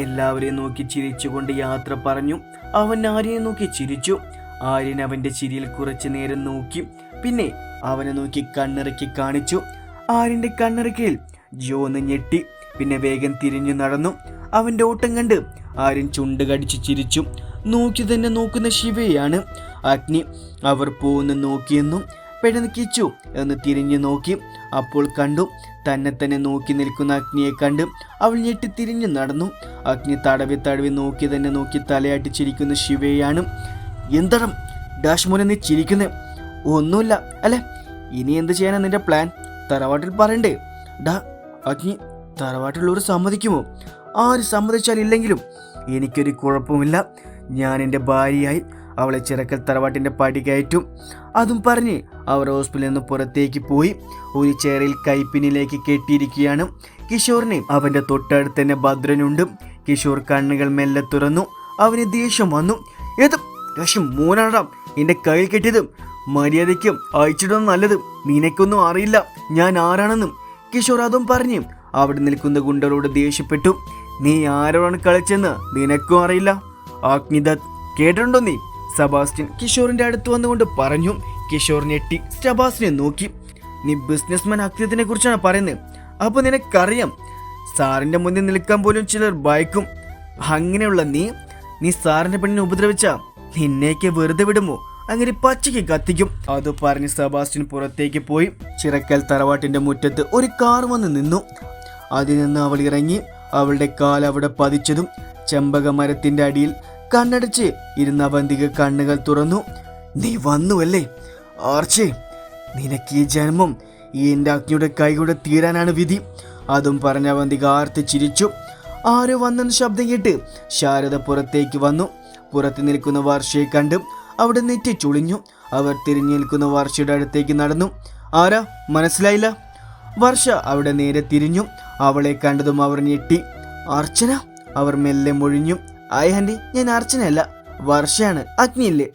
എല്ലാവരെയും നോക്കി ചിരിച്ചുകൊണ്ട് യാത്ര പറഞ്ഞു. അവൻ ആര്യനെ നോക്കി ചിരിച്ചു. ആര്യൻ അവന്റെ ചിരിയിൽ കുറച്ചു നേരം നോക്കി. പിന്നെ അവനെ നോക്കി കണ്ണിറക്കി കാണിച്ചു. ആര്യന്റെ കണ്ണിറക്കിയിൽ ജോ ഒന്ന് ഞെട്ടി. പിന്നെ വേഗം തിരിഞ്ഞു നടന്നു. അവന്റെ ഓട്ടം കണ്ട് ആര്യൻ ചുണ്ട് കടിച്ചു ചിരിച്ചു. നോക്കി തന്നെ നോക്കുന്ന ശിവയാണ്. അഗ്നി അവർ പോകുന്ന നോക്കിയെന്നും പെട്ടെന്ന് കിച്ചു എന്ന് തിരിഞ്ഞു നോക്കി. അപ്പോൾ കണ്ടു തന്നെ തന്നെ നോക്കി നിൽക്കുന്ന അഗ്നിയെ കണ്ട് അവൾ ഞെട്ടി തിരിഞ്ഞു നടന്നു. അഗ്നി തടവി തടവി നോക്കി തന്നെ നോക്കി തലയാട്ടി ചിരിക്കുന്ന ശിവയാണ് എന്തടം ഡാഷ് മോനെ നീ ചിരിക്കുന്നേ? ഒന്നുമില്ല അല്ലെ? ഇനി എന്ത് ചെയ്യാനാ നിന്റെ പ്ലാൻ? തറവാട്ടിൽ പറയണ്ടേ? ഡാ അഗ്നി തറവാട്ടിലുള്ളവർ സമ്മതിക്കുമോ? ആര് സമ്മതിച്ചാലില്ലെങ്കിലും എനിക്കൊരു കുഴപ്പമില്ല. ഞാൻ എന്റെ ഭാര്യയായി അവളെ ചിറക്കൽ തറവാട്ടിന്റെ പടി കയറ്റും. അതും പറഞ്ഞ് അവർ ഹോസ്പിറ്റലിൽ നിന്ന് പുറത്തേക്ക് പോയി ഒരു ചെയറിൽ കൈപ്പിനിലേക്ക് കെട്ടിയിരിക്കുകയാണ്. കിഷോറിനെ അവന്റെ തൊട്ടടുത്ത് തന്നെ ഭദ്രനുണ്ട്. കിഷോർ കണ്ണുകൾ മെല്ലെ തുറന്നു. അവന് ദേഷ്യം വന്നു. ഏത്? ലക്ഷം മൂന്നാടാം എന്റെ കയ്യിൽ കെട്ടിയത്. മര്യാദയ്ക്കും അയച്ചിടുന്ന നല്ലത്. നിനക്കൊന്നും അറിയില്ല. ഞാൻ ആരാണെന്നും. കിഷോർ അതും പറഞ്ഞു അവിടെ നിൽക്കുന്ന ഗുണ്ടകളോട് ദേഷ്യപ്പെട്ടു. നീ ആരോടാണ് കളിച്ചെന്ന് നിനക്കും അറിയില്ല. അഗ്നിദത്ത് കേട്ടിട്ടുണ്ടോ നീ? സബാസ്റ്റ്യൻ കിഷോറിന്റെ അടുത്ത് വന്നുകൊണ്ട് പറഞ്ഞു. കിഷോർ ഞെട്ടി സബാസ്റ്റിനെ നോക്കി. നീ ബിസിനസ്മാൻ ആക്കിയതിനെ കുറിച്ചാണ് പറയുന്നത്. അപ്പൊ നിനക്കറിയാം സാറിന്റെ മുന്നിൽ നിൽക്കാൻ പോലും ചിലർ ഭയക്കും. അങ്ങനെയുള്ള നീ നീ സാറിന്റെ പെണ്ണിനെ ഉപദ്രവിച്ച നിന്നേക്ക് വെറുതെ വിടുമോ? അങ്ങനെ പച്ചയ്ക്ക് കത്തിക്കും. അത് പറഞ്ഞ് സെബാസ്റ്റ്യൻ പുറത്തേക്ക് പോയി. ചിറക്കൽ തറവാട്ടിന്റെ മുറ്റത്ത് ഒരു കാർ വന്ന് നിന്നു. അതിൽ നിന്ന് അവൾ ഇറങ്ങി അവളുടെ കാൽ അവിടെ പതിച്ചതും ചെമ്പക മരത്തിന്റെ അടിയിൽ കണ്ണടച്ച് ഇരുന്ന അവന്തിക കണ്ണുകൾ തുറന്നു. നീ വന്നുവല്ലേ? ആർച്ചേ നിനക്ക് ഈ ജന്മം ഈ എന്റെ അഗ്നിയുടെ കൈകൂടെ തീരാനാണ് വിധി. അതും പറഞ്ഞ അവന്തിക ആർത്ത് ചിരിച്ചു. ആരോ വന്നെന്ന് ശബ്ദം കേട്ട് ശാരദ പുറത്തേക്ക് വന്നു. പുറത്ത് നിൽക്കുന്ന വർഷയെ കണ്ട് അവിടെ നെറ്റി ചുളിഞ്ഞു. അവർ തിരിഞ്ഞു നിൽക്കുന്ന വർഷയുടെ അടുത്തേക്ക് നടന്നു. ആരാ? മനസ്സിലായില്ല. വർഷ അവിടെ നേരെ തിരിഞ്ഞു. അവളെ കണ്ടതും അവർ ഞെട്ടി. അർച്ചന? അവർ മെല്ലെ മൊഴിഞ്ഞു. ആയ ആന്റി ഞാൻ അർച്ചനയല്ല. വർഷയാണ്. അഗ്നിയില്ലേ?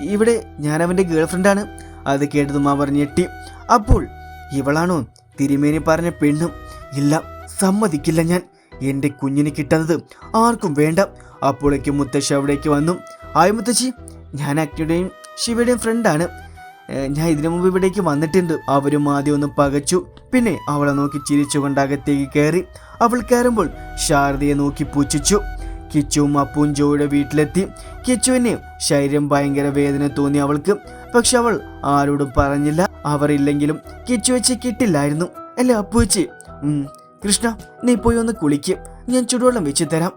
ഇവിടെ ഞാൻ അവന്റെ ഗേൾഫ്രണ്ടാണ്. അത് കേട്ടതും അവർ ഞെട്ടി. അപ്പോൾ ഇവളാണോ തിരുമേനി പറഞ്ഞ പെണ്ണും? ഇല്ല സമ്മതിക്കില്ല ഞാൻ. എന്റെ കുഞ്ഞിന് കിട്ടുന്നത് ആർക്കും വേണ്ട. അപ്പോഴേക്കും മുത്തശ്ശി അവിടേക്ക് വന്നു. ആയ മുത്തശ്ശി? ഞാൻ അക്കിയുടെയും ശിവയുടെയും ഫ്രണ്ടാണ്. ഞാൻ ഇതിനു മുമ്പ് ഇവിടേക്ക് വന്നിട്ടുണ്ട്. അവരും ആദ്യം ഒന്ന് പകച്ചു. പിന്നെ അവളെ നോക്കി ചിരിച്ചുകൊണ്ട് അകത്തേക്ക് കയറി. അവൾ കയറുമ്പോൾ ശാരദയെ നോക്കി പുച്ഛിച്ചു കിച്ചുവും അപ്പുവും ജോയുടെ വീട്ടിലെത്തി. കിച്ചുവിന് ശരീരം ഭയങ്കര വേദന തോന്നി അവൾക്ക്. പക്ഷെ അവൾ ആരോടും പറഞ്ഞില്ല. അവർ ഇല്ലെങ്കിലും കിച്ചു വെച്ച് കിട്ടില്ലായിരുന്നു. അല്ലെ അപ്പു വെച്ച് കൃഷ്ണ നീ പോയി ഒന്ന് കുളിക്ക്. ഞാൻ ചുടുവെള്ളം വെച്ച് തരാം.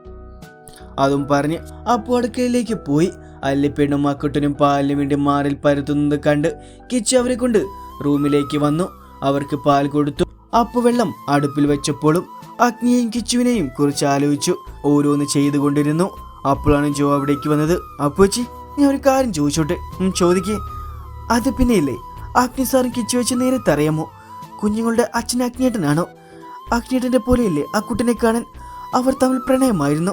അതും പറഞ്ഞ് അപ്പു അടുക്കളയിലേക്ക് പോയി. അല്ലിപ്പെണ്ണും അക്കുട്ടനും പാലിന് വേണ്ടി മാറിൽ പരത്തുന്നത് കണ്ട് കിച്ചു അവരെ കൊണ്ട് റൂമിലേക്ക് വന്നു. അവർക്ക് പാൽ കൊടുത്തു. അപ്പു വെള്ളം അടുപ്പിൽ വെച്ചപ്പോഴും അഗ്നിയെയും കിച്ചുവിനെയും കുറിച്ച് ആലോചിച്ചു ഓരോന്ന് ചെയ്തുകൊണ്ടിരുന്നു. അപ്പോഴാണ് ജോ അവിടേക്ക് വന്നത്. അപ്പുവച്ചി ഞാൻ ഒരു കാര്യം ചോദിച്ചോട്ടെ? ചോദിക്കേ. അത് പിന്നെ ഇല്ലേ അഗ്നി സാറും കിച്ചു വെച്ച് നേരത്തെ കുഞ്ഞുങ്ങളുടെ അച്ഛൻ അഗ്നിയേട്ടനാണോ? അഗ്നിയേട്ടന്റെ പോലെയല്ലേ ആ കുട്ടിനെ കാണാൻ? അവർ തമ്മിൽ പ്രണയമായിരുന്നു.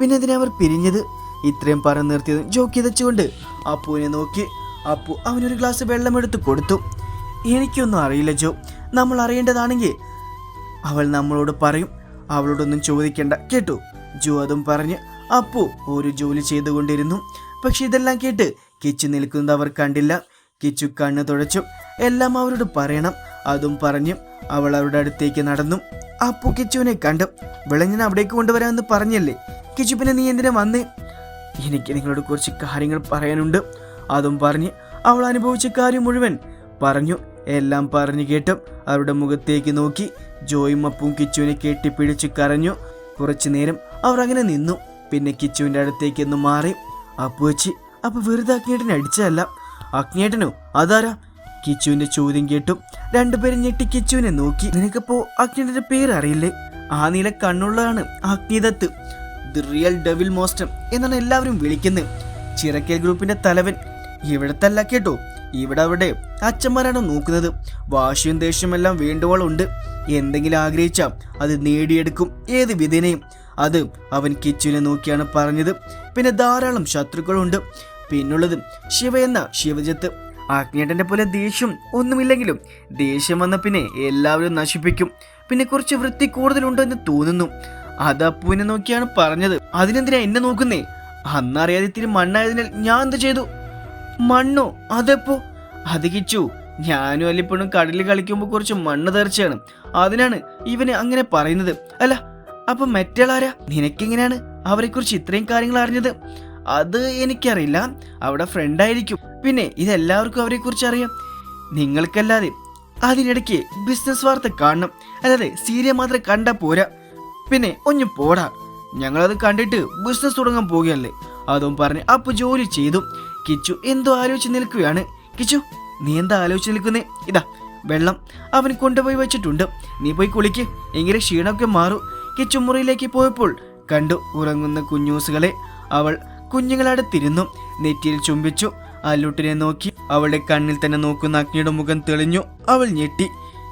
പിന്നെ എന്തിനാ അവർ പിരിഞ്ഞത്? ഇത്രയും പറഞ്ഞു നിർത്തിയത് ജോ കിതച്ചുകൊണ്ട് അപ്പുവിനെ നോക്കി. അപ്പു അവനൊരു ഗ്ലാസ് വെള്ളമെടുത്ത് കൊടുത്തു. എനിക്കൊന്നും അറിയില്ല ജോ. നമ്മൾ അറിയേണ്ടതാണെങ്കിൽ അവൾ നമ്മളോട് പറയും. അവളോടൊന്നും ചോദിക്കേണ്ട. കേട്ടു. ജോ അതും പറഞ്ഞ് അപ്പു ഒരു ജോലി ചെയ്തുകൊണ്ടിരുന്നു. പക്ഷെ ഇതെല്ലാം കേട്ട് കിച്ചു നിൽക്കുന്നത് അവർ കണ്ടില്ല. കിച്ചു കണ്ണു തുടച്ചു. എല്ലാം അവരോട് പറയണം. അതും പറഞ്ഞ് അവൾ അവരുടെ അടുത്തേക്ക് നടന്നു. അപ്പു കിച്ചുവിനെ കണ്ടു. വിളഞ്ഞിനെ അവിടേക്ക് കൊണ്ടുവരാമെന്ന് പറഞ്ഞല്ലേ? കിച്ചു പിന്നെ നീ എന്തിനാ വന്നേ? എനിക്ക് നിങ്ങളോട് കുറച്ച് കാര്യങ്ങൾ പറയാനുണ്ട്. അതും പറഞ്ഞ് അവൾ അനുഭവിച്ച കാര്യം മുഴുവൻ പറഞ്ഞു. എല്ലാം പറഞ്ഞു കേട്ടും അവരുടെ മുഖത്തേക്ക് നോക്കി ജോയും അപ്പും കിച്ചുവിനെ കെട്ടിപ്പിടിച്ച് കരഞ്ഞു. കുറച്ചു നേരം അവർ അങ്ങനെ നിന്നു. പിന്നെ കിച്ചുവിന്റെ അടുത്തേക്ക് ഒന്ന് മാറി. അപ്പു വെച്ച് അപ്പൊ വെറുതെ അഗ്നേട്ടനെ അടിച്ചതല്ല. അഗ്നേട്ടനോ അതാരാ? കിച്ചുവിന്റെ ചോദ്യം കേട്ടു രണ്ടുപേരും ഞെട്ടി കിച്ചുവിനെ നോക്കി. നിനക്കപ്പോ അഗ്നിയുടെ പേര് അറിയില്ലേ? ആ നീല കണ്ണുള്ളതാണ് അഗ്നിദത്ത്. ദി റിയൽ ഡെവിൽ മോസ്റ്റം എന്നാണ് എല്ലാവരും വിളിക്കുന്നത്. ചിറക്കൽ ഗ്രൂപ്പിന്റെ തലവൻ. ഇവിടത്തല്ല കേട്ടോ. ഇവിടെ അവിടെ അച്ഛന്മാരാണ് നോക്കുന്നത്. വാശിയും ദേഷ്യമെല്ലാം വേണ്ടുവോളുണ്ട് എന്തെങ്കിലും ആഗ്രഹിച്ചാൽ അത് നേടിയെടുക്കും ഏത് വിധേനയും. അത് അവൻ കിച്ചുവിനെ നോക്കിയാണ് പറഞ്ഞത്. പിന്നെ ധാരാളം ശത്രുക്കളുണ്ട്. പിന്നുള്ളത് ശിവ എന്ന ശിവജത്ത്. ആഗ്നേട്ടന്റെ പോലെ ദേഷ്യം ഒന്നുമില്ലെങ്കിലും ദേഷ്യം വന്ന പിന്നെ എല്ലാവരും നശിപ്പിക്കും. പിന്നെ കുറച്ച് വൃത്തി കൂടുതലുണ്ടോ എന്ന് തോന്നുന്നു. അത് അപ്പുവിനെ നോക്കിയാണ് പറഞ്ഞത്. അതിനെന്തിനാ എന്നെ നോക്കുന്നേ? അന്നറിയാതെ ഇത്തിരി മണ്ണായതിനാൽ ഞാൻ എന്ത് ചെയ്തു? മണ്ണോ? അതെപ്പോ? അത് കിച്ചു ഞാനും അല്ലിപ്പോഴും കടലിൽ കളിക്കുമ്പോൾ കുറച്ച് മണ്ണ് തെറിച്ചാണ്. അതിനാണ് ഇവന് അങ്ങനെ പറയുന്നത്. അല്ല അപ്പൊ മറ്റേളാരാ? നിനക്കെങ്ങനെയാണ് അവരെ കുറിച്ച് ഇത്രയും കാര്യങ്ങൾ അറിഞ്ഞത്? അത് എനിക്കറിയില്ല. അവിടെ ഫ്രണ്ട് ആയിരിക്കും പിന്നെ ഇതെല്ലാവർക്കും അവരെ കുറിച്ച് അറിയാം. നിങ്ങൾക്കല്ലാതെ അതിനിടയ്ക്ക് ബിസിനസ് വാർത്ത കാണണം. അല്ലാതെ സീരിയ മാത്രം കണ്ടാ പോരാ. പിന്നെ ഒന്ന് പോടാ. ഞങ്ങളത് കണ്ടിട്ട് ബിസിനസ് തുടങ്ങാൻ പോകുകയല്ലേ അതും പറഞ്ഞ് അപ്പോൾ ജോലി ചെയ്തു. കിച്ചു എന്തോ ആലോചിച്ച് നിൽക്കുകയാണ്. കിച്ചു നീ എന്താ ആലോചിച്ച് നിൽക്കുന്നേ? ഇതാ വെള്ളം അവൻ കൊണ്ടുപോയി വെച്ചിട്ടുണ്ട്. നീ പോയി കുളിക്ക്. എങ്കിലും ക്ഷീണമൊക്കെ മാറൂ. കിച്ചു മുറിയിലേക്ക് പോയപ്പോൾ കണ്ടു ഉറങ്ങുന്ന കുഞ്ഞൂസുകളെ. അവൾ കുഞ്ഞുങ്ങളടുത്തിരുന്നു നെറ്റിയിൽ ചുംബിച്ചു. അല്ലൂട്ടിനെ നോക്കി അവളുടെ കണ്ണിൽ തന്നെ നോക്കുന്ന അഗ്നിയുടെ മുഖം തെളിഞ്ഞു. അവൾ ഞെട്ടി.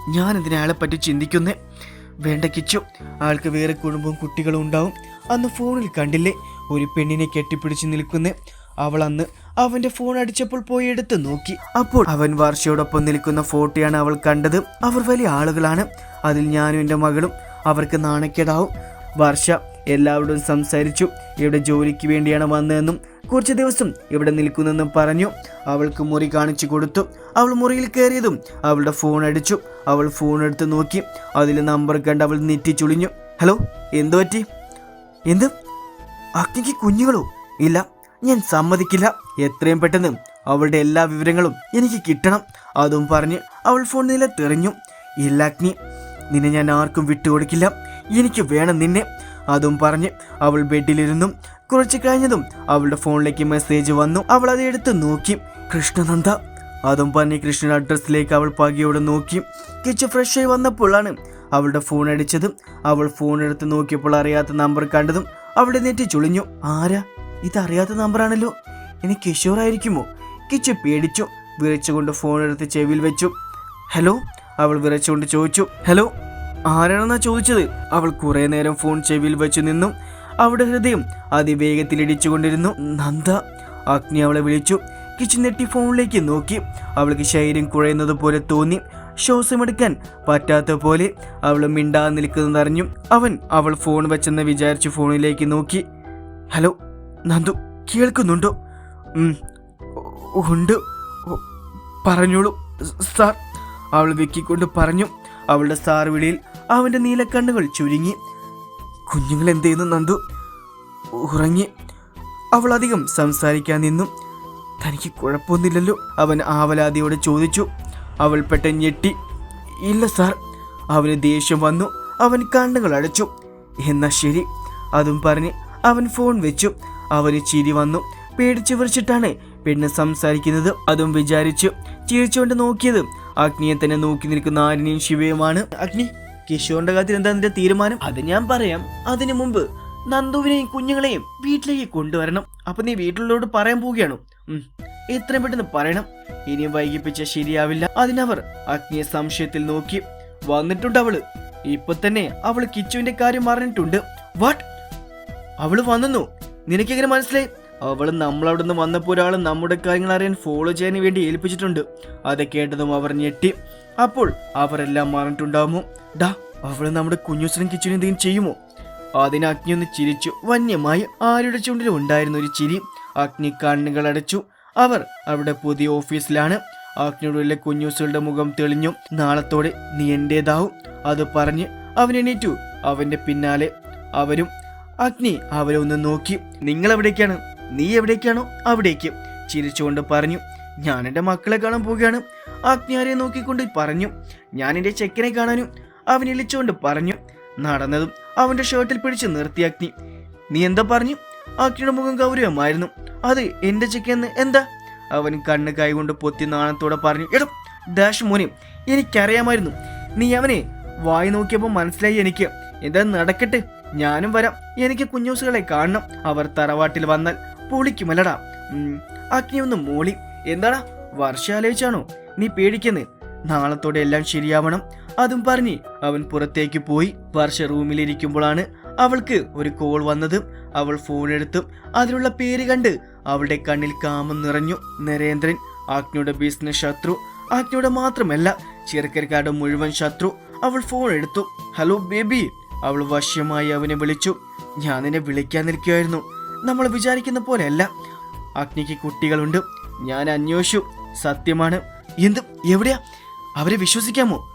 ഞാൻ ഇതിനയാളെ പറ്റി ചിന്തിക്കുന്നേ? വേണ്ട കിച്ചു. ആൾക്ക് വേറെ കുടുംബവും കുട്ടികളും ഉണ്ടാവും. അന്ന് ഫോണിൽ കണ്ടില്ലേ? ഒരു പെണ്ണിനെ കെട്ടിപ്പിടിച്ച് നിൽക്കുന്നേ. അവൾ അന്ന് അവന്റെ ഫോൺ അടിച്ചപ്പോൾ പോയി എടുത്ത് നോക്കി. അപ്പോൾ അവൻ വർഷയോടൊപ്പം നിൽക്കുന്ന ഫോട്ടോയാണ് അവൾ കണ്ടത്. അവർ വലിയ ആളുകളാണ്. അതിൽ ഞാനും എന്റെ മകളും. അവർക്ക് നാണക്കേടാവും. വർഷ എല്ലാവരോടും സംസാരിച്ചു. ഇവിടെ ജോലിക്ക് വേണ്ടിയാണ് വന്നതെന്നും കുറച്ച് ദിവസം ഇവിടെ നിൽക്കുന്നെന്നും പറഞ്ഞു. അവൾക്ക് മുറി കാണിച്ചു കൊടുത്തു. അവൾ മുറിയിൽ കയറിയതും അവളുടെ ഫോൺ അടിച്ചു. അവൾ ഫോൺ എടുത്ത് നോക്കി. അതിൽ നമ്പർ കണ്ട് അവൾ നെറ്റിച്ചുളിഞ്ഞു. ഹലോ എന്തു പറ്റി എന്ത്? അഗ്നിക്ക് കുഞ്ഞുങ്ങളോ? ഇല്ല ഞാൻ സമ്മതിക്കില്ല. എത്രയും പെട്ടെന്ന് അവളുടെ എല്ലാ വിവരങ്ങളും എനിക്ക് കിട്ടണം. അതും പറഞ്ഞ് അവൾ ഫോൺ നിലത്തെറിഞ്ഞു ഇല്ല അഗ്നി നിന്നെ ഞാൻ ആർക്കും വിട്ടുകൊടുക്കില്ല എനിക്ക് വേണം നിന്നെ. അതും പറഞ്ഞ് അവൾ ബെഡിലിരുന്നു. കുറച്ച് കഴിഞ്ഞതും അവളുടെ ഫോണിലേക്ക് മെസ്സേജ് വന്നു. അവൾ അത് എടുത്ത് നോക്കി. കൃഷ്ണനന്ദ അതും പറഞ്ഞ് കൃഷ്ണൻ അഡ്രസ്സിലേക്ക് അവൾ പകിയോട് നോക്കി. കിച്ച് ഫ്രഷ് ആയി വന്നപ്പോഴാണ് അവളുടെ ഫോൺ അടിച്ചതും. അവൾ ഫോൺ എടുത്ത് നോക്കിയപ്പോൾ അറിയാത്ത നമ്പർ കണ്ടതും അവളുടെ നെറ്റി ചുളിഞ്ഞു. ആരാ? ഇതറിയാത്ത നമ്പറാണല്ലോ. ഇനി കിഷോർ ആയിരിക്കുമോ? കിച്ചു പേടിച്ചു. വിറച്ചുകൊണ്ട് ഫോൺ എടുത്ത് ചെവിയിൽ വെച്ചു. ഹലോ? അവൾ വിറച്ചുകൊണ്ട് ചോദിച്ചു. ഹലോ? ആരാണെന്നാ ചോദിച്ചത്? അവൾ കുറെ നേരം ഫോൺ ചെവിയിൽ വെച്ചു നിന്നു. അവളുടെ ഹൃദയം അതിവേഗത്തിൽ ഇടിച്ചുകൊണ്ടിരുന്നു. നന്ദ അഗ്നി അവളെ വിളിച്ചു. കിച്ചു നെട്ടി ഫോണിലേക്ക് നോക്കി. അവൾക്ക് ശരീരം കുഴയുന്നത് പോലെ തോന്നി. ശ്വാസമെടുക്കാൻ പറ്റാത്ത പോലെ അവൾ മിണ്ടാതെ നിൽക്കുന്നതറിഞ്ഞു. അവൻ അവൾ ഫോൺ വെച്ചെന്ന് വിചാരിച്ച് ഫോണിലേക്ക് നോക്കി. ഹലോ? നന്ദു കേൾക്കുന്നുണ്ടോ? ഉണ്ട്. പറഞ്ഞോളൂ സാർ. അവൾ വെക്കിക്കൊണ്ട് പറഞ്ഞു. അവളുടെ സാർ വിളിയിൽ അവന്റെ നീലക്കണ്ണുകൾ ചുരുങ്ങി. കുഞ്ഞുങ്ങൾ എന്ത് ചെയ്യുന്നു നന്ദു? ഉറങ്ങി. അവൾ അധികം സംസാരിക്കാൻ നിന്നു. തനിക്ക് കുഴപ്പമൊന്നുമില്ലല്ലോ അവൻ ആവലാതിയോടെ ചോദിച്ചു. അവൾ പെട്ടെന്ന് ഞെട്ടി. ഇല്ല സാർ. അവന് ദേഷ്യം വന്നു. അവൻ കണ്ണുകൾ അടച്ചു. എന്നാ ശരി. അതും പറഞ്ഞ് അവൻ ഫോൺ വെച്ചു. അവന് ചിരി വന്നു. പേടിച്ചു വിറിച്ചിട്ടാണ്. പെണ്ണ് സംസാരിക്കുന്നത് അതും വിചാരിച്ചു ചിരിച്ചുകൊണ്ട് നോക്കിയത്. അഗ്നിയെ തന്നെ നോക്കി നിൽക്കുന്ന ആരിനെയും ശിവയുമാണ്. അഗ്നി കിഷോറിന്റെ കാര്യത്തിൽ എന്താ നിന്റെ തീരുമാനം? അത് ഞാൻ പറയാം. അതിനു മുമ്പ് നന്ദുവിനെയും കുഞ്ഞുങ്ങളെയും വീട്ടിലേക്ക് കൊണ്ടുവരണം. അപ്പൊ നീ വീട്ടിലോട് പറയാൻ പോവുകയാണോ. എത്രയും പെട്ടെന്ന് പറയണം. ഇനിയും വൈകിപ്പിച്ച ശരിയാവില്ല. അതിനവർ അഗ്നിയെ സംശയത്തിൽ നോക്കി. വന്നിട്ടുണ്ട് അവൾ. ഇപ്പൊ തന്നെ അവൾ കിച്ചുവിന്റെ കാര്യം അറിഞ്ഞിട്ടുണ്ട്. വാട്ട് അവൾ വന്നു. നിനക്കെങ്ങനെ മനസ്സിലായി? അവൾ നമ്മളവിടുന്ന് വന്നപ്പോൾ ഒരാൾ നമ്മുടെ കാര്യങ്ങൾ അറിയാൻ ഫോളോ ചെയ്യാൻ വേണ്ടി ഏൽപ്പിച്ചിട്ടുണ്ട്. അത് കേട്ടതും അവർ ഞെട്ടി. അപ്പോൾ അവരെല്ലാം മാറിയിട്ടുണ്ടാവുമോ ഡാ അവൾ നമ്മുടെ കുഞ്ഞുസിനും കിച്ചനും എന്തെങ്കിലും ചെയ്യുമോ? അതിന് അഗ്നി ഒന്ന് ചിരിച്ചു. വന്യമായി ആരുടെ ചൂണ്ടിൽ ഉണ്ടായിരുന്ന ഒരു ചിരി അഗ്നി കണ്ണുകൾ അടച്ചു. അവർ അവിടെ പുതിയ ഓഫീസിലാണ്. അഗ്നിയുടെ കുഞ്ഞൂസുകളുടെ മുഖം തെളിഞ്ഞു. നാളത്തോടെ നീ എന്റെതാവും അത് പറഞ്ഞ് അവൻ എണീറ്റു. അവന്റെ പിന്നാലെ അവരും അഗ്നി അവരെ ഒന്ന് നോക്കി. നിങ്ങൾ എവിടേക്കാണ് നീ എവിടേക്കാണോ? അവിടേക്ക്. ചിരിച്ചുകൊണ്ട് പറഞ്ഞു. ഞാൻ എന്റെ മക്കളെ കാണാൻ പോവുകയാണ്. ആരെ നോക്കിക്കൊണ്ട് പറഞ്ഞു. ഞാൻ എന്റെ ചെക്കനെ കാണാനും അവൻ ഇളിച്ചുകൊണ്ട് പറഞ്ഞു. നടന്നതും അവന്റെ ഷർട്ടിൽ പിടിച്ച് നിർത്തി അഗ്നി. നീ എന്താ പറഞ്ഞു? അഗ്നിയുടെ മുഖം ഗൗരവമായിരുന്നു. അത് എന്റെ ചെക്കെന്ന്. എന്താ? അവൻ കണ്ണ് കൈകൊണ്ട് പൊത്തി നാണത്തോടെ പറഞ്ഞു. എടോ ഡാഷ് മോനെ എനിക്കറിയാമായിരുന്നു. നീ അവനെ വായി നോക്കിയപ്പോൾ മനസ്സിലായി എനിക്ക്. എന്താ നടക്കട്ടെ? ഞാനും വരാം. എനിക്ക് കുഞ്ഞൂസുകളെ കാണണം. അവർ തറവാട്ടിൽ വന്നാൽ പൊളിക്കുമല്ലടാ. അഗ്നി ഒന്ന് മോളി. എന്താടാ? വർഷാലോചിച്ചാണോ നീ പേടിക്കുന്നേ? നാളത്തോടെ എല്ലാം ശരിയാവണം. അതും പറഞ്ഞ് അവൻ പുറത്തേക്ക് പോയി. വർഷ റൂമിലിരിക്കുമ്പോഴാണ് അവൾക്ക് ഒരു കോൾ വന്നത്. അവൾ ഫോൺ എടുത്തും അതിലുള്ള പേര് കണ്ട് അവളുടെ കണ്ണിൽ കാമം നിറഞ്ഞു. നരേന്ദ്രൻ ആജ്ഞയുടെ ബിസിനസ് ശത്രു. ആജ്ഞയുടെ മാത്രമല്ല ചെറുക്കരക്കാരുടെ മുഴുവൻ ശത്രു. അവൾ ഫോൺ എടുത്തു. ഹലോ ബേബി അവൾ വശ്യമായി അവനെ വിളിച്ചു. ഞാൻ നിന്നെ വിളിക്കാൻ നിൽക്കുകയായിരുന്നു നമ്മൾ വിചാരിക്കുന്ന പോലെയല്ല. അഗ്നിക്ക് കുട്ടികളുണ്ട്. ഞാൻ അന്വേഷിച്ചു. സത്യമാണ്. എന്ത്? എവിടെയാ? അവരെ വിശ്വസിക്കാമോ?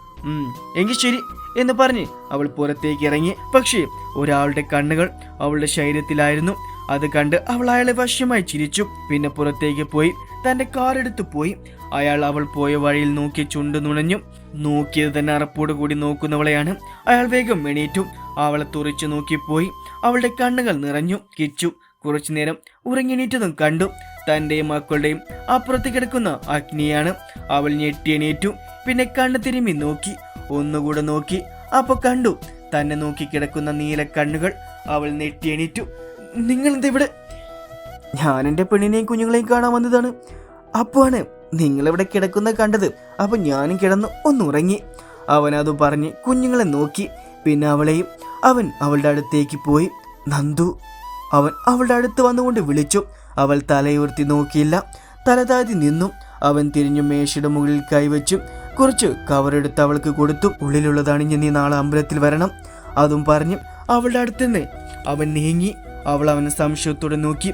എങ്കിൽ ശരി എന്ന് പറഞ്ഞ് അവൾ പുറത്തേക്ക് ഇറങ്ങി. പക്ഷേ ഒരാളുടെ കണ്ണുകൾ അവളുടെ ശരീരത്തിലായിരുന്നു. അത് കണ്ട് അവൾ അയാളെ വശ്യമായി ചിരിച്ചു. പിന്നെ പുറത്തേക്ക് പോയി. തന്റെ കാറെടുത്ത് പോയി. അയാൾ അവൾ പോയ വഴിയിൽ നോക്കി ചുണ്ടു നുണഞ്ഞു നോക്കിയത് തന്നെ അറപ്പോട് കൂടി നോക്കുന്നവളെയാണ്. അയാൾ വേഗം എണീറ്റു. അവളെ തുറച്ചു നോക്കിപ്പോയി അവളുടെ കണ്ണുകൾ നിറഞ്ഞു കിച്ചു. കുറച്ചു നേരം ഉറങ്ങിണീറ്റതും കണ്ടു. തന്റെയും മക്കളുടെയും അപ്പുറത്ത് കിടക്കുന്ന അഗ്നിയാണ്. അവൾ ഞെട്ടി എണീറ്റു. പിന്നെ കണ്ണ് തിരുമ്മി നോക്കി. ഒന്നുകൂടെ നോക്കി. അപ്പൊ കണ്ടു. തന്നെ നോക്കി കിടക്കുന്ന നീല കണ്ണുകൾ. അവൾ നെട്ടി എണീറ്റു. നിങ്ങൾ എന്താ ഇവിടെ? ഞാൻ എന്റെ പെണ്ണിനെയും കുഞ്ഞുങ്ങളെയും കാണാൻ വന്നതാണ്. അപ്പോഴാണ് നിങ്ങളിവിടെ കിടക്കുന്ന കണ്ടത്? അപ്പൊ ഞാനും കിടന്ന് ഒന്നുറങ്ങി. അവൻ അത് പറഞ്ഞ് കുഞ്ഞുങ്ങളെ നോക്കി. പിന്നെ അവളെയും അവൻ അവളുടെ അടുത്തേക്ക് പോയി. നന്ദു അവൻ അവളുടെ അടുത്ത് വന്നുകൊണ്ട് വിളിച്ചു. അവൾ തലയുയർത്തി നോക്കിയില്ല. തലതാതി നിന്നു. അവൻ തിരിഞ്ഞു മേശയുടെ മുകളിൽ കൈവച്ചു. കുറച്ച് കവറെടുത്ത് അവൾക്ക് കൊടുത്തു. ഉള്ളിലുള്ളതാണ് ഇനി നീ നാളെ അമ്പലത്തിൽ വരണം. അതും പറഞ്ഞു അവളുടെ അടുത്ത് നിന്ന് അവൻ നീങ്ങി. അവൾ അവനെ സംശയത്തോടെ നോക്കി.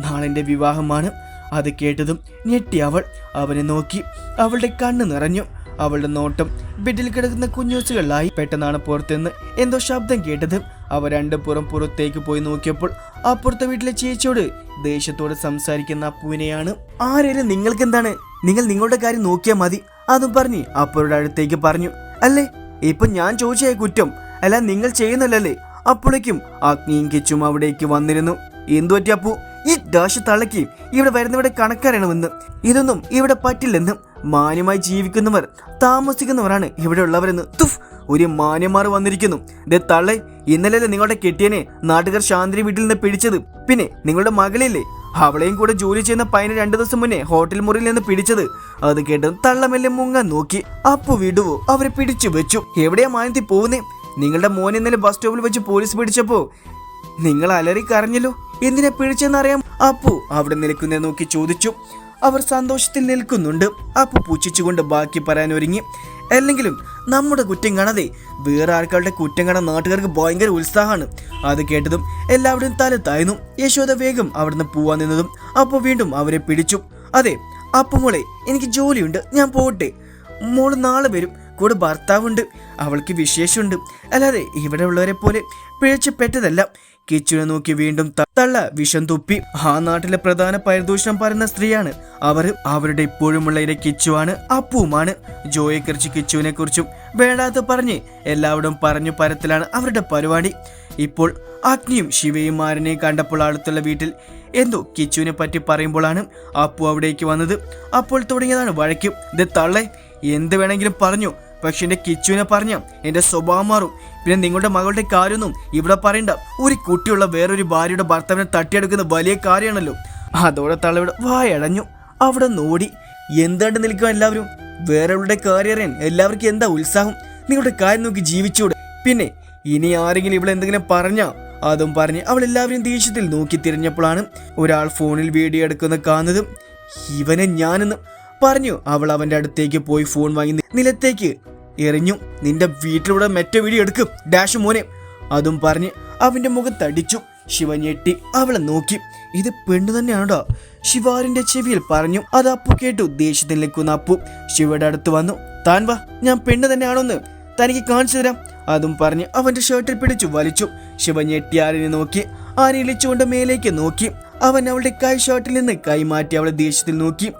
നാളെ വിവാഹമാണ്. അത് കേട്ടതും ഞെട്ടി അവൾ. അവനെ നോക്കി. അവളുടെ കണ്ണ് നിറഞ്ഞു. അവളുടെ നോട്ടം ബെഡിൽ കിടക്കുന്ന കുഞ്ഞൂസുകളിലായി. പെട്ടെന്നാണ് പുറത്തുനിന്ന് എന്തോ ശബ്ദം കേട്ടത്. അവ രണ്ടു പുറം പുറത്തേക്ക് പോയി നോക്കിയപ്പോൾ അപ്പുറത്തെ വീട്ടിലെ ചേച്ചിയോട് ദേഷ്യത്തോട് സംസാരിക്കുന്ന അപ്പുവിനെയാണ് ആരേലും നിങ്ങൾക്ക് എന്താണ് നിങ്ങൾ നിങ്ങളുടെ കാര്യം നോക്കിയാൽ മതി. അതും പറഞ്ഞ് അപ്പുരുടെ അടുത്തേക്ക് പറഞ്ഞു അല്ലേ ഇപ്പൊ ഞാൻ ചോദിച്ചായ കുറ്റം. അല്ല നിങ്ങൾ ചെയ്യുന്നില്ലല്ലേ അപ്പോഴേക്കും അഗ്നിയും കിച്ചും അവിടേക്ക് വന്നിരുന്നു. എന്തു പറ്റി അപ്പു? ഈ ഡാഷ് തള്ളയ്ക്ക് ഇവിടെ വരുന്നവരുടെ കണക്കറിയണമെന്ന് ഇതൊന്നും ഇവിടെ പറ്റില്ലെന്നും മാന്യമായി ജീവിക്കുന്നവർ താമസിക്കുന്നവരാണ് ഇവിടെ ഉള്ളവരെന്ന്. തുഫ് ഒരു മാന്യന്മാർ വന്നിരിക്കുന്നു. ദേ തള്ളെ ഇന്നലെ നിങ്ങളുടെ കെട്ടിയനെ നാട്ടുകാർ ശാന്തി വീട്ടിൽ നിന്ന് പിടിച്ചത്? പിന്നെ നിങ്ങളുടെ മകളില്ലേ? അവളെയും കൂടെ ജോലി ചെയ്യുന്ന പയ്യനെ രണ്ടു ദിവസം മുന്നേ ഹോട്ടൽ മുറിയിൽ നിന്ന് പിടിച്ചത്. അത് കേട്ട് തള്ളമെല്ലെ മുങ്ങാൻ നോക്കി. അപ്പു വിടുവോ? അവരെ പിടിച്ചു വെച്ചു. എവിടെയാ മാനത്തി പോകുന്നേ നിങ്ങളുടെ മോൻ ഇന്നലെ ബസ് സ്റ്റോപ്പിൽ വെച്ച് പോലീസ് പിടിച്ചപ്പോ നിങ്ങൾ അലറി കരഞ്ഞല്ലോ എന്തിനെ പിഴിച്ചെന്നറിയാം അപ്പു അവിടെ നിൽക്കുന്നേ നോക്കി ചോദിച്ചു. അവർ സന്തോഷത്തിൽ നിൽക്കുന്നുണ്ട്. അപ്പു പുച്ഛിച്ചുകൊണ്ട് ബാക്കി പറയാൻ ഒരുങ്ങി. അല്ലെങ്കിലും നമ്മുടെ കുറ്റം കാണാതെ വേറെ ആൾക്കാരുടെ കുറ്റം കാണാൻ നാട്ടുകാർക്ക് ഭയങ്കര ഉത്സാഹമാണ്. അത് കേട്ടതും എല്ലാവരും തല താഴ്ന്നു യശോദ വേഗം അവിടുന്ന് പോവാൻ നിന്നതും അപ്പു വീണ്ടും അവരെ പിടിച്ചു. അതെ അപ്പു മോളെ എനിക്ക് ജോലിയുണ്ട്. ഞാൻ പോട്ടെ. മോൾ നാളെ വരും. കൂടെ ഭർത്താവുണ്ട്. അവൾക്ക് വിശേഷമുണ്ട്. അല്ലാതെ ഇവിടെ ഉള്ളവരെ പോലെ പിഴച്ചപ്പെട്ടതല്ല കിച്ചുനെ നോക്കി വീണ്ടും തള്ള വിഷം തുപ്പി. ആ നാട്ടിലെ പ്രധാന പരിദൂഷണം പറയുന്ന സ്ത്രീയാണ്. അവർ അവരുടെ ഇപ്പോഴുമുള്ള ഇര കിച്ചുവാണ് അപ്പുവുമാണ്. ജോയെ കുറിച്ച് കിച്ചുവിനെ കുറിച്ചും വേണ്ടാത്ത പറഞ്ഞ് എല്ലാവരും പറഞ്ഞു പരത്തിലാണ് അവരുടെ പരിപാടി. ഇപ്പോൾ അഗ്നിയും ശിവയും മാരനെയും കണ്ടപ്പോൾ അടുത്തുള്ള വീട്ടിൽ എന്തോ കിച്ചുവിനെ പറ്റി പറയുമ്പോഴാണ് അപ്പു അവിടേക്ക് വന്നത്. അപ്പോൾ തുടങ്ങിയതാണ് വഴക്കും. ഇത് തള്ളേ എന്ത് വേണമെങ്കിലും പറഞ്ഞു. പക്ഷെ എന്റെ കിച്ചുവിനെ പറഞ്ഞ എന്റെ സ്വഭാവം മാറും. പിന്നെ നിങ്ങളുടെ മകളുടെ കാര്യമൊന്നും ഇവിടെ പറയണ്ട. ഒരു കുട്ടിയുള്ള വേറൊരു ഭാര്യയുടെ ഭർത്താവിനെ തട്ടിയെടുക്കുന്ന വലിയ കാര്യമാണല്ലോ. അതോടെ തള്ളവിടെ വായടഞ്ഞു. അവിടെ നോടി. എന്താണ്ട് നിൽക്കുക എല്ലാവരും? വേറെ കാര്യം അറിയാൻ എല്ലാവർക്കും എന്താ ഉത്സാഹം? നിങ്ങളുടെ കാര്യം നോക്കി ജീവിച്ചൂടെ. പിന്നെ ഇനി ആരെങ്കിലും ഇവിടെ എന്തെങ്കിലും പറഞ്ഞാ? അതും പറഞ്ഞ് അവൾ എല്ലാവരും ദേഷ്യത്തിൽ നോക്കി തിരിഞ്ഞപ്പോഴാണ് ഒരാൾ ഫോണിൽ വീഡിയോ എടുക്കുന്ന കാണുന്നതും ഇവനെ ഞാനെന്ന് പറഞ്ഞു. അവൾ അവന്റെ അടുത്തേക്ക് പോയി ഫോൺ വാങ്ങി നിലത്തേക്ക് എറിഞ്ഞു. നിന്റെ വീട്ടിലൂടെ മെറ്റ വീഡിയോ എടുക്കും ഡാഷ് മോനെ. അതും പറഞ്ഞ് അവന്റെ മുഖത്തടിച്ചു ശിവ ഞെട്ടി അവളെ നോക്കി. ഇത് പെണ്ണു തന്നെയാണോ ശിവാരിന്റെ ചെവിയിൽ പറഞ്ഞു. അത് അപ്പു കേട്ടു ദേഷ്യത്തിൽ നിൽക്കുന്ന അപ്പു ശിവയുടെ അടുത്ത് വന്നു. താൻ വാ ഞാൻ പെണ്ണ് തന്നെയാണോന്ന് തനിക്ക് കാണിച്ചു തരാം. അതും പറഞ്ഞ് അവന്റെ ഷർട്ടിൽ പിടിച്ചു വലിച്ചു. ശിവ ഞെട്ടി ആരിനെ നോക്കി. ആരെ ഇളിച്ചുകൊണ്ട് മേലേക്ക് നോക്കി. അവൻ അവളുടെ കൈ ഷർട്ടിൽ നിന്ന് കൈമാറ്റി അവളെ ദേഷ്യത്തിൽ നോക്കി.